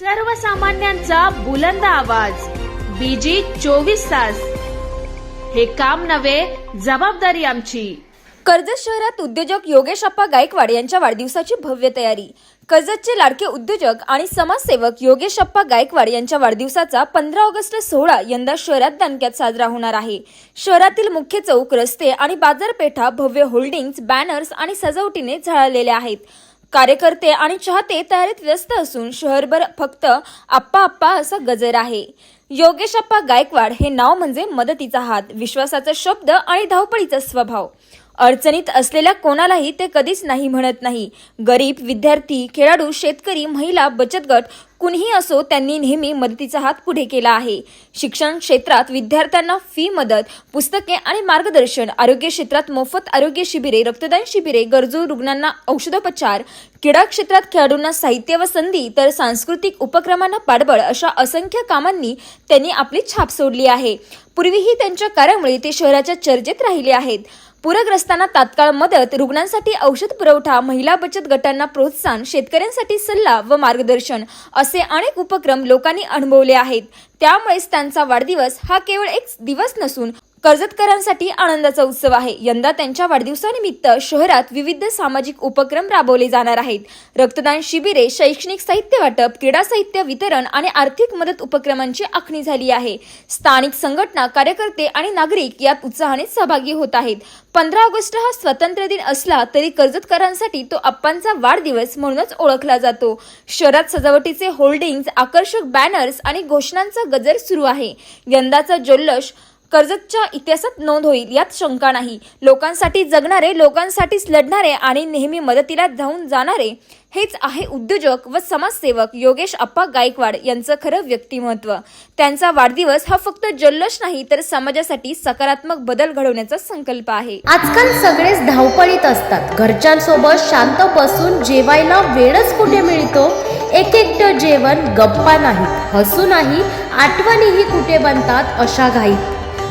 सर्वसामान्यांचा बुलंद आवाज. बीजी चोवीस तास. हे काम नव्हे जबाबदारी आमची. कर्जत शहरात उद्योजक योगेश अप्पा गायकवाड यांच्या वाढदिवसाची भव्य तयारी. कर्जतचे लाडके उद्योजक आणि समाजसेवक योगेश अप्पा गायकवाड यांच्या वाढदिवसाचा पंधरा ऑगस्ट सोहळा यंदा शहरात दणक्यात साजरा होणार आहे. शहरातील मुख्य चौक रस्ते आणि बाजारपेठा भव्य होल्डिंग्ज बॅनर्स आणि सजावटीने झळालेल्या आहेत. कार्यकर्ते आणि चाहते तयारीत व्यस्त असून शहरभर फक्त आप्पा आप्पा असा गजर आहे. योगेश अप्पा गायकवाड हे नाव म्हणजे मदतीचा हात विश्वासाचा शब्द आणि धावपळीचा स्वभाव. अडचणीत असलेल्या कोणालाही ते कधीच नाही म्हणत नाही. गरीब विद्यार्थी खेळाडू शेतकरी महिला बचत गट कुणीही असो त्यांनी नेहमी मदतीचा हात पुढे केला आहे. शिक्षण क्षेत्रात विद्यार्थ्यांना फी मदत पुस्तके आणि मार्गदर्शन आरोग्य क्षेत्रात मोफत आरोग्य शिबिरे रक्तदान शिबिरे गरजू रुग्णांना औषधोपचार क्रीडा क्षेत्रात खेळाडूंना साहित्य व संधी तर सांस्कृतिक उपक्रमांना पाठबळ अशा असंख्य कामांनी त्यांनी आपली छाप सोडली आहे. पूर्वीही त्यांच्या कार्यामुळे ते शहराच्या चर्चेत राहिले आहेत. पूरग्रस्तांना तात्काळ मदत रुग्णांसाठी औषध पुरवठा महिला बचत गटांना प्रोत्साहन शेतकऱ्यांसाठी सल्ला व मार्गदर्शन असं अनेक उपक्रम लोकांनी अनुभवले आहेत. त्यामुळेच त्यांचा वाढदिवस हा केवळ एक दिवस नसून कर्जतकरांसाठी आनंदाचा उत्सव आहे. यंदा त्यांच्या वाढदिवसानिमित्त शहरात विविध सामाजिक उपक्रम राबवले जाणार आहेत. रक्तदान शिबिरे शैक्षणिक साहित्य वाटप क्रीडा साहित्य वितरण आणि आर्थिक मदत उपक्रमांची आखणी झाली आहे. स्थानिक संघटना कार्यकर्ते आणि नागरिक यात उत्साहाने सहभागी होत आहेत. पंधरा ऑगस्ट हा स्वतंत्र दिन असला तरी कर्जतकरांसाठी तो अप्पांचा वाढदिवस म्हणूनच ओळखला जातो. शहरात सजावटीचे होल्डिंग्ज आकर्षक बॅनर्स आणि घोषणांचा गजर सुरू आहे. यंदाचा जल्लोष कर्जतच्या इतिहासात नोंद होईल यात शंका नाही. लोकांसाठी जगणारे लोकांसाठीच लढणारे आणि नेहमी मदतीला धावून जाणारे हेच आहे उद्योजक व समाजसेवक योगेश अप्पा गायकवाड यांचं खरं व्यक्तिमत्व. त्यांचा वाढदिवस हा फक्त जल्लोष नाही तर समाजासाठी सकारात्मक बदल घडवण्याचा संकल्प आहे. आजकाल सगळेच धावपळीत असतात. घरच्यांसोबत शांत बसून जेवायला वेळच कुठे मिळतो? एक एकटं जेवण गप्पा नाही हसू नाही आठवणीही कुठे बनतात अशा घाईत?